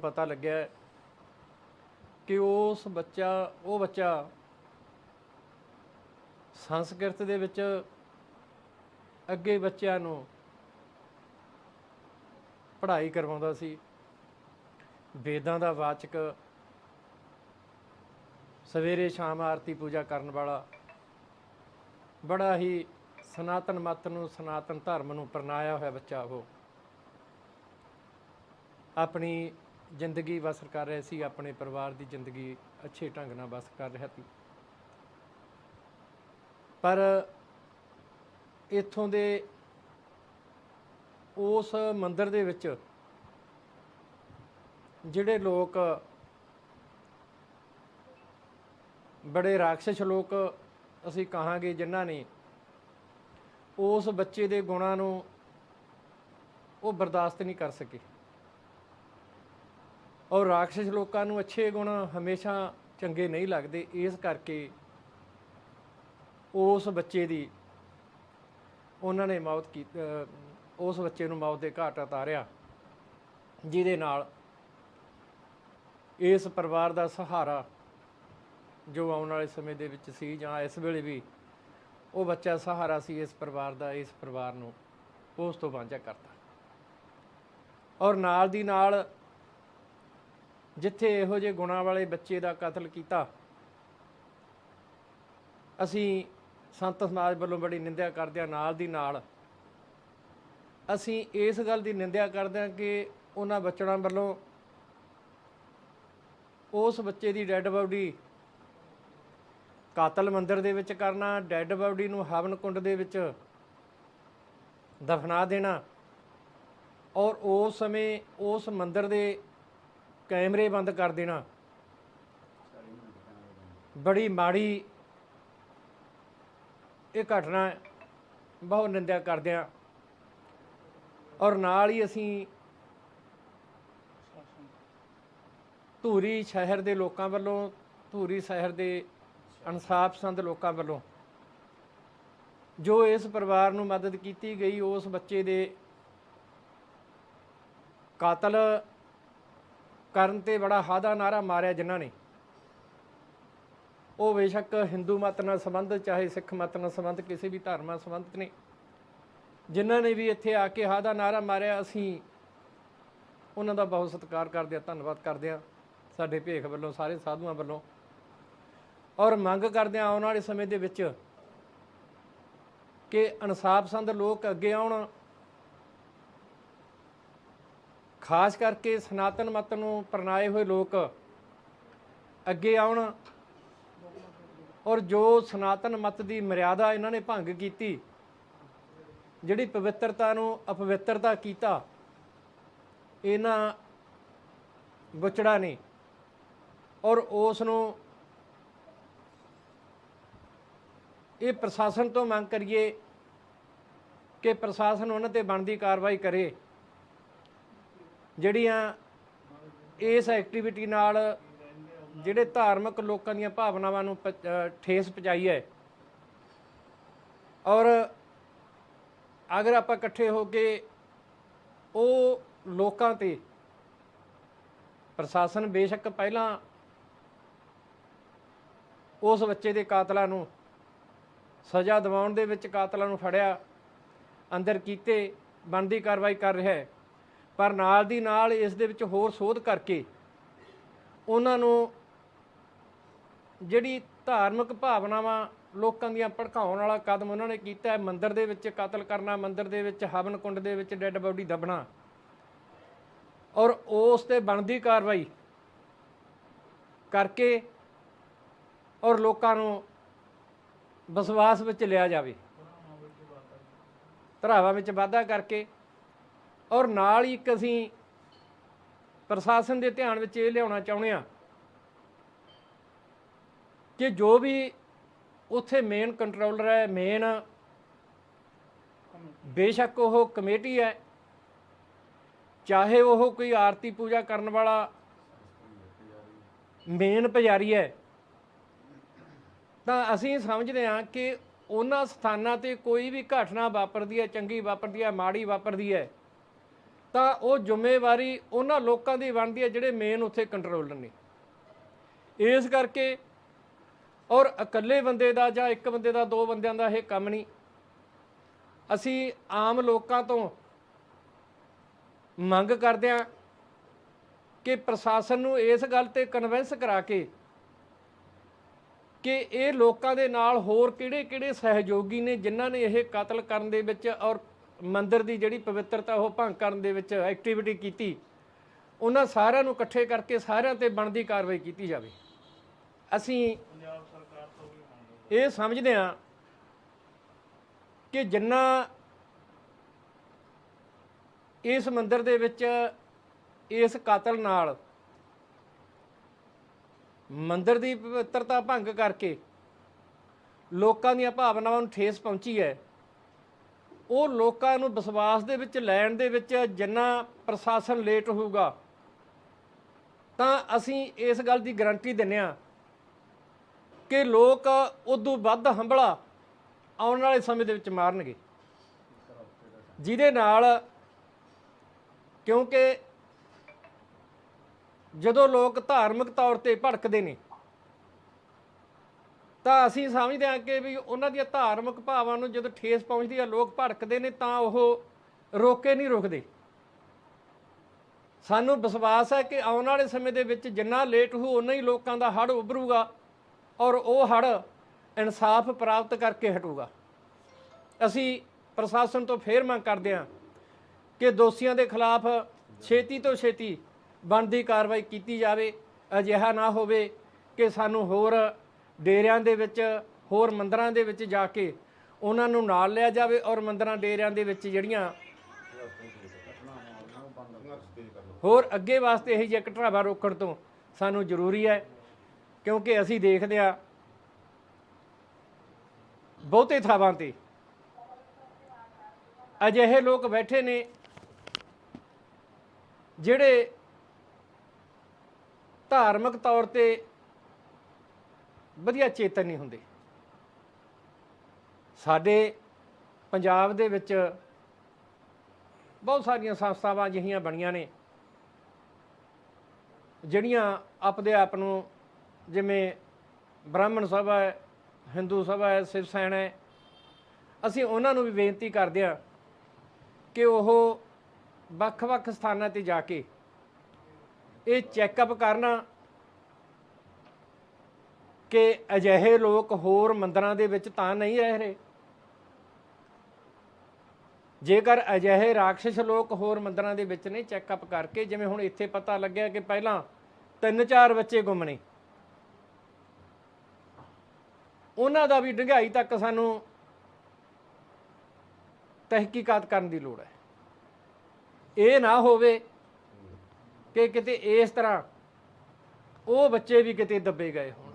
ਪਤਾ ਲੱਗਿਆ ਕਿ ਉਸ ਬੱਚਾ, ਉਹ ਬੱਚਾ ਸੰਸਕ੍ਰਿਤ ਦੇ ਵਿੱਚ ਅੱਗੇ ਬੱਚਿਆਂ ਨੂੰ ਪੜ੍ਹਾਈ ਕਰਵਾਉਂਦਾ ਸੀ। ਵੇਦਾਂ ਦਾ ਵਾਚਕ ਸਵੇਰੇ ਸ਼ਾਮ ਆਰਤੀ ਪੂਜਾ ਕਰਨ ਵਾਲਾ ਬੜਾ ਹੀ ਸਨਾਤਨ ਮਤ ਨੂੰ, ਸਨਾਤਨ ਧਰਮ ਨੂੰ ਪ੍ਰਣਾਇਆ ਹੋਇਆ ਬੱਚਾ ਉਹ। ਆਪਣੀ ਜ਼ਿੰਦਗੀ ਬਸਰ ਕਰ ਰਿਹਾ ਸੀ, ਆਪਣੇ ਪਰਿਵਾਰ ਦੀ ਜ਼ਿੰਦਗੀ ਅੱਛੇ ਢੰਗ ਨਾਲ ਬਸਰ ਕਰ ਰਿਹਾ ਸੀ। ਪਰ ਇੱਥੋਂ ਦੇ ਉਸ ਮੰਦਿਰ ਦੇ ਵਿੱਚ ਜਿਹੜੇ ਲੋਕ ਬੜੇ ਰਾਖਸ਼ ਲੋਕ ਅਸੀਂ ਕਹਾਂਗੇ ਜਿਨ੍ਹਾਂ ਨੇ ਉਸ ਬੱਚੇ ਦੇ ਗੁਣਾਂ ਨੂੰ ਉਹ ਬਰਦਾਸ਼ਤ ਨਹੀਂ ਕਰ ਸਕੇ। ਔਰ ਰਾਖਸ਼ ਲੋਕਾਂ ਨੂੰ ਅੱਛੇ ਗੁਣ ਹਮੇਸ਼ਾ ਚੰਗੇ ਨਹੀਂ ਲੱਗਦੇ, ਇਸ ਕਰਕੇ ਉਸ ਬੱਚੇ ਦੀ, ਉਹਨਾਂ ਨੇ ਮੌਤ ਕੀ ਉਸ ਬੱਚੇ ਨੂੰ ਮੌਤ ਦੇ ਘਾਟ ਉਤਾਰਿਆ, ਜਿਹਦੇ ਨਾਲ ਇਸ ਪਰਿਵਾਰ ਦਾ ਸਹਾਰਾ ਜੋ ਆਉਣ ਵਾਲੇ ਸਮੇਂ ਦੇ ਵਿੱਚ ਸੀ ਜਾਂ ਇਸ ਵੇਲੇ ਵੀ, ਉਹ ਬੱਚਾ ਸਹਾਰਾ ਸੀ ਇਸ ਪਰਿਵਾਰ ਦਾ, ਇਸ ਪਰਿਵਾਰ ਨੂੰ ਉਸ ਤੋਂ ਵਾਂਝਾ ਕਰਤਾ। ਔਰ ਨਾਲ ਦੀ ਨਾਲ ਜਿੱਥੇ ਇਹੋ ਜਿਹੇ ਗੁਣਾਂ ਵਾਲੇ ਬੱਚੇ ਦਾ ਕਤਲ ਕੀਤਾ। ਅਸੀਂ ਸੰਤ ਸਮਾਜ ਵੱਲੋਂ ਬੜੀ ਨਿੰਦਿਆ ਕਰਦੇ ਹਾਂ ਨਾਲ ਦੀ ਨਾਲ। ਅਸੀਂ ਇਸ ਗੱਲ ਦੀ ਨਿੰਦਿਆ ਕਰਦੇ ਹਾਂ ਕਿ ਉਹਨਾਂ ਬੱਚੜਾਂ ਵੱਲੋਂ ਉਸ ਬੱਚੇ ਦੀ ਡੈੱਡ ਬਾਡੀ ਕਾਤਲ ਮੰਦਿਰ ਦੇ ਵਿੱਚ ਕਰਨਾ, ਡੈੱਡ ਬਾਡੀ ਨੂੰ ਹਵਨ ਕੁੰਡ ਦੇ ਵਿੱਚ ਦਫਨਾ ਦੇਣਾ ਔਰ ਉਸ ਸਮੇਂ ਉਸ ਮੰਦਿਰ ਦੇ ਕੈਮਰੇ ਬੰਦ ਕਰ ਦੇਣਾ। ਬੜੀ ਮਾੜੀ ਇਹ ਘਟਨਾ ਬਹੁਤ ਨਿੰਦਿਆ ਕਰਦੇ ਹਾਂ। ਔਰ ਨਾਲ ਹੀ ਅਸੀਂ ਧੂਰੀ ਸ਼ਹਿਰ ਦੇ ਲੋਕਾਂ ਵੱਲੋਂ, ਧੂਰੀ ਸ਼ਹਿਰ ਦੇ ਇਨਸਾਫ ਸੰਦ ਲੋਕਾਂ ਵੱਲੋਂ, ਜੋ ਇਸ ਪਰਿਵਾਰ ਨੂੰ ਮਦਦ ਕੀਤੀ ਗਈ, ਉਸ ਬੱਚੇ ਦੇ ਕਾਤਲ ਕਰਨ ਤੇ ਬੜਾ ਹਾਦਾ ਨਾਰਾ ਮਾਰਿਆ ਜਿਨ੍ਹਾਂ ਨੇ। ਉਹ ਬੇਸ਼ੱਕ ਹਿੰਦੂ ਮਤ ਨਾਲ ਸੰਬੰਧ, ਚਾਹੇ ਸਿੱਖ ਮਤ ਨਾਲ ਸੰਬੰਧ, ਕਿਸੇ ਵੀ ਧਰਮ ਨਾਲ ਸੰਬੰਧਿਤ ਨੇ। ਜਿਨ੍ਹਾਂ ਨੇ ਵੀ ਇੱਥੇ ਆ ਕੇ ਹਾਦਾ ਨਾਰਾ ਮਾਰਿਆ, ਅਸੀਂ ਉਹਨਾਂ ਦਾ ਬਹੁਤ ਸਤਿਕਾਰ ਕਰਦੇ ਹਾਂ, ਧੰਨਵਾਦ ਕਰਦੇ ਹਾਂ ਸਾਡੇ ਭੇਖ ਵੱਲੋਂ, ਸਾਰੇ ਸਾਧੂਆਂ ਵੱਲੋਂ। ਔਰ ਮੰਗ ਕਰਦੇ ਹਾਂ ਆਉਣ ਵਾਲੇ ਸਮੇਂ ਦੇ ਵਿੱਚ ਕਿ ਇਨਸਾਫ ਸੰਦ ਲੋਕ ਅੱਗੇ ਆਉਣ ਖਾਸ ਕਰਕੇ ਸਨਾਤਨ ਮਤ ਨੂੰ ਪ੍ਰਣਾਏ ਹੋਏ ਲੋਕ ਅੱਗੇ ਆਉਣ ਔਰ ਜੋ ਸਨਾਤਨ ਮਤ ਦੀ ਮਰਿਆਦਾ ਇਹਨਾਂ ਨੇ ਭੰਗ ਕੀਤੀ, ਜਿਹੜੀ ਪਵਿੱਤਰਤਾ ਨੂੰ ਅਪਵਿੱਤਰਤਾ ਕੀਤਾ, ਇਹਨਾਂ ਬੁਚੜਾ ਨੇ ਔਰ ਉਸ ਨੂੰ ਇਹ ਪ੍ਰਸ਼ਾਸਨ ਤੋਂ ਮੰਗ ਕਰੀਏ ਕਿ ਪ੍ਰਸ਼ਾਸਨ ਉਹਨਾਂ ਤੇ ਬਣਦੀ ਕਾਰਵਾਈ ਕਰੇ। ਜਿਹੜੀਆਂ ਇਸ ਐਕਟੀਵਿਟੀ ਨਾਲ ਜਿਹੜੇ ਧਾਰਮਿਕ ਲੋਕਾਂ ਦੀਆਂ ਭਾਵਨਾਵਾਂ ਨੂੰ ਪ- ਠੇਸ ਪਹੁੰਚਾਈ ਹੈ। ਔਰ ਅਗਰ ਆਪਾਂ ਇਕੱਠੇ ਹੋ ਕੇ ਉਹ ਲੋਕਾਂ ਤੇ ਪ੍ਰਸ਼ਾਸਨ ਬੇਸ਼ੱਕ ਪਹਿਲਾਂ ਉਸ ਬੱਚੇ ਦੇ ਕਾਤਲਾਂ ਨੂੰ ਸਜ਼ਾ ਦਿਵਾਉਣ ਦੇ ਵਿੱਚ ਕਾਤਲਾਂ ਨੂੰ ਫੜਿਆ, ਅੰਦਰ ਕੀਤੇ, ਬਣਦੀ ਕਾਰਵਾਈ ਕਰ ਰਿਹਾ ਹੈ। ਪਰ ਨਾਲ ਦੀ ਨਾਲ ਇਸ ਦੇ ਵਿੱਚ ਹੋਰ ਸੋਧ ਕਰਕੇ ਉਹਨਾਂ ਨੂੰ ਜਿਹੜੀ ਧਾਰਮਿਕ ਭਾਵਨਾਵਾਂ ਲੋਕਾਂ ਦੀਆਂ ਭੜਕਾਉਣ ਵਾਲਾ ਕਦਮ ਉਹਨਾਂ ਨੇ ਕੀਤਾ ਹੈ, ਮੰਦਿਰ ਦੇ ਵਿੱਚ ਕਤਲ ਕਰਨਾ, ਮੰਦਿਰ ਦੇ ਵਿੱਚ ਹਵਨ ਕੁੰਡ ਦੇ ਵਿੱਚ ਡੈੱਡ ਬਾਡੀ ਦਬਣਾ ਔਰ ਉਸ ਤੇ ਬਣਦੀ ਕਾਰਵਾਈ ਕਰਕੇ ਔਰ ਲੋਕਾਂ ਨੂੰ ਵਿਸ਼ਵਾਸ ਵਿੱਚ ਲਿਆ ਜਾਵੇ। ਧਰਾਵਾਂ ਵਿੱਚ ਵਾਧਾ ਕਰਕੇ ਔਰ ਨਾਲ ਹੀ ਇੱਕ ਅਸੀਂ ਪ੍ਰਸ਼ਾਸਨ ਦੇ ਧਿਆਨ ਵਿੱਚ ਇਹ ਲਿਆਉਣਾ ਚਾਹੁੰਦੇ ਆ ਕਿ ਜੋ ਵੀ ਉੱਥੇ ਮੇਨ ਕੰਟਰੋਲਰ ਹੈ ਮੇਨ ਬੇਸ਼ੱਕ ਉਹ ਕਮੇਟੀ ਹੈ, ਚਾਹੇ ਉਹ ਕੋਈ ਆਰਤੀ ਪੂਜਾ ਕਰਨ ਵਾਲਾ ਮੇਨ ਪੁਜਾਰੀ ਹੈ, ਤਾਂ ਅਸੀਂ ਸਮਝਦੇ ਹਾਂ ਕਿ ਉਹਨਾਂ ਸਥਾਨਾਂ ਤੇ ਕੋਈ ਵੀ ਘਟਨਾ ਵਾਪਰਦੀ ਹੈ, ਚੰਗੀ ਵਾਪਰਦੀ ਹੈ, ਮਾੜੀ ਵਾਪਰਦੀ ਹੈ ਤਾਂ ਉਹ ਜ਼ਿੰਮੇਵਾਰੀ ਉਹਨਾਂ ਲੋਕਾਂ ਦੀ ਬਣਦੀ ਹੈ ਜਿਹੜੇ ਮੇਨ ਉੱਥੇ ਕੰਟਰੋਲਰ ਨੇ। ਇਸ ਕਰਕੇ ਔਰ ਇਕੱਲੇ ਬੰਦੇ ਦਾ ਜਾਂ ਇੱਕ ਬੰਦੇ ਦਾ, ਦੋ ਬੰਦਿਆਂ ਦਾ ਇਹ ਕੰਮ ਨਹੀਂ। ਅਸੀਂ ਆਮ ਲੋਕਾਂ ਤੋਂ ਮੰਗ ਕਰਦੇ ਹਾਂ ਕਿ ਪ੍ਰਸ਼ਾਸਨ ਨੂੰ ਇਸ ਗੱਲ ਤੇ ਕਨਵਿੰਸ ਕਰਾ ਕੇ ਕਿ ਇਹ ਲੋਕਾਂ ਦੇ ਨਾਲ ਹੋਰ ਕਿਹੜੇ-ਕਿਹੜੇ ਸਹਿਯੋਗੀ ਨੇ ਜਿਨ੍ਹਾਂ ਨੇ ਇਹ ਕਤਲ ਕਰਨ ਦੇ ਵਿੱਚ ਔਰ ਮੰਦਿਰ ਦੀ ਜਿਹੜੀ ਪਵਿੱਤਰਤਾ ਉਹ ਭੰਗ ਕਰਨ ਦੇ ਵਿੱਚ ਐਕਟੀਵਿਟੀ ਕੀਤੀ, ਉਹਨਾਂ ਸਾਰਿਆਂ ਨੂੰ ਇਕੱਠੇ ਕਰਕੇ ਸਾਰਿਆਂ ਤੇ ਬਣਦੀ ਕਾਰਵਾਈ ਕੀਤੀ ਜਾਵੇ। ਅਸੀਂ ਇਹ ਸਮਝਦੇ ਹਾਂ ਕਿ ਜਿੰਨਾ ਇਸ ਮੰਦਿਰ ਦੇ ਵਿੱਚ, ਇਸ ਕਾਤਲ ਨਾਲ ਮੰਦਿਰ ਦੀ ਪਵਿੱਤਰਤਾ ਭੰਗ ਕਰਕੇ ਲੋਕਾਂ ਦੀਆਂ ਭਾਵਨਾਵਾਂ ਨੂੰ ਠੇਸ ਪਹੁੰਚੀ ਹੈ ਉਹ ਲੋਕਾਂ ਨੂੰ ਵਿਸ਼ਵਾਸ ਦੇ ਵਿੱਚ ਲੈਣ ਦੇ ਵਿੱਚ ਜਿੰਨਾ ਪ੍ਰਸ਼ਾਸਨ ਲੇਟ ਹੋਊਗਾ, ਤਾਂ ਅਸੀਂ ਇਸ ਗੱਲ ਦੀ ਗਾਰੰਟੀ ਦਿੰਨੇ ਆ ਕਿ ਲੋਕ ਉਦੋਂ ਵੱਧ ਹੰਬਲਾ ਆਉਣ ਵਾਲੇ ਸਮੇਂ ਦੇ ਵਿੱਚ ਮਾਰਨਗੇ। ਜਿਹਦੇ ਨਾਲ ਕਿਉਂਕਿ ਜਦੋਂ ਲੋਕ ਧਾਰਮਿਕ ਤੌਰ ਤੇ ਭੜਕਦੇ ਨੇ ਤਾਂ ਅਸੀਂ ਸਮਝਦੇ ਹਾਂ ਕਿ ਵੀ ਉਹਨਾਂ ਦੀਆਂ ਧਾਰਮਿਕ ਭਾਵਾਂ ਨੂੰ ਜਦੋਂ ਠੇਸ ਪਹੁੰਚਦੀ ਹੈ ਲੋਕ ਭੜਕਦੇ ਨੇ, ਤਾਂ ਉਹ ਰੋਕੇ ਨਹੀਂ ਰੁਕਦੇ। ਸਾਨੂੰ ਵਿਸ਼ਵਾਸ ਹੈ ਕਿ ਆਉਣ ਵਾਲੇ ਸਮੇਂ ਦੇ ਵਿੱਚ ਜਿੰਨਾ ਲੇਟ ਹੋ ਉਨਾ ਹੀ ਲੋਕਾਂ ਦਾ ਹੜ ਉਭਰੂਗਾ ਔਰ ਉਹ ਹੜ ਇਨਸਾਫ ਪ੍ਰਾਪਤ ਕਰਕੇ ਹਟੂਗਾ। ਅਸੀਂ ਪ੍ਰਸ਼ਾਸਨ ਤੋਂ ਫੇਰ ਮੰਗ ਕਰਦੇ ਹਾਂ ਕਿ ਦੋਸ਼ੀਆਂ ਦੇ ਖਿਲਾਫ ਛੇਤੀ ਤੋਂ ਛੇਤੀ ਬਣਦੀ ਕਾਰਵਾਈ ਕੀਤੀ ਜਾਵੇ। ਅਜਿਹਾ ਨਾ ਹੋਵੇ ਕਿ ਸਾਨੂੰ ਹੋਰ ਡੇਰਿਆਂ ਦੇ ਵਿੱਚ ਹੋਰ ਮੰਦਰਾਂ ਦੇ ਵਿੱਚ ਜਾ ਕੇ ਉਹਨਾਂ ਨੂੰ ਨਾਲ ਲਿਆ ਜਾਵੇ ਔਰ ਮੰਦਰਾਂ ਡੇਰਿਆਂ ਦੇ ਵਿੱਚ ਜਿਹੜੀਆਂ ਹੋਰ ਅੱਗੇ ਵਾਸਤੇ ਇਹ ਜਿਹਾ ਘਟਰਾਵਾ ਰੋਕਣ ਤੋਂ ਸਾਨੂੰ ਜ਼ਰੂਰੀ ਹੈ, ਕਿਉਂਕਿ ਅਸੀਂ ਦੇਖਦੇ ਆ ਬਹੁਤੇ ਥਾਵਾਂ ਤੇ ਅਜਿਹੇ ਲੋਕ ਬੈਠੇ ਨੇ ਜਿਹੜੇ ਧਾਰਮਿਕ ਤੌਰ ਤੇ ਵਧੀਆ ਚੇਤਨ ਨਹੀਂ ਹੁੰਦੇ। ਸਾਡੇ ਪੰਜਾਬ ਦੇ ਵਿੱਚ ਬਹੁਤ ਸਾਰੀਆਂ ਸੰਸਥਾਵਾਂ ਅਜਿਹੀਆਂ ਬਣੀਆਂ ਨੇ, ਜਿਹੜੀਆਂ ਆਪਦੇ ਆਪ ਨੂੰ ਜਿਵੇਂ ਬ੍ਰਾਹਮਣ ਸਭਾ ਹੈ, ਹਿੰਦੂ ਸਭਾ ਹੈ, ਸਿਵ ਸੈਨਾ ਹੈ, ਅਸੀਂ ਉਹਨਾਂ ਨੂੰ ਵੀ ਬੇਨਤੀ ਕਰਦੇ ਹਾਂ ਕਿ ਉਹ ਵੱਖ-ਵੱਖ ਸਥਾਨਾਂ ਤੇ ਜਾ ਕੇ ਇਹ ਚੈੱਕਅਪ ਕਰਨਾ ਕਿ ਅਜਿਹੇ ਲੋਕ ਹੋਰ ਮੰਦਰਾਂ ਦੇ ਵਿੱਚ ਤਾਂ ਨਹੀਂ ਰਹਿ ਰਹੇ? ਜੇਕਰ ਅਜਿਹੇ ਰਾਖਸ਼ ਲੋਕ ਹੋਰ ਮੰਦਰਾਂ ਦੇ ਵਿੱਚ ਨੇ ਚੈੱਕਅਪ ਕਰਕੇ, ਜਿਵੇਂ ਹੁਣ ਇੱਥੇ ਪਤਾ ਲੱਗਿਆ ਕਿ ਪਹਿਲਾਂ ਤਿੰਨ ਚਾਰ ਬੱਚੇ ਗੁੰਮ ਨੇ ਉਹਨਾਂ ਦਾ ਵੀ ਡੰਗਾਈ ਤੱਕ ਸਾਨੂੰ ਤਹਿਕੀਕਾਤ ਕਰਨ ਦੀ ਲੋੜ ਹੈ। ਇਹ ਨਾ ਹੋਵੇ ਕਿ ਕਿਤੇ ਇਸ ਤਰ੍ਹਾਂ ਉਹ ਬੱਚੇ ਵੀ ਕਿਤੇ ਦੱਬੇ ਗਏ ਹੋਣ।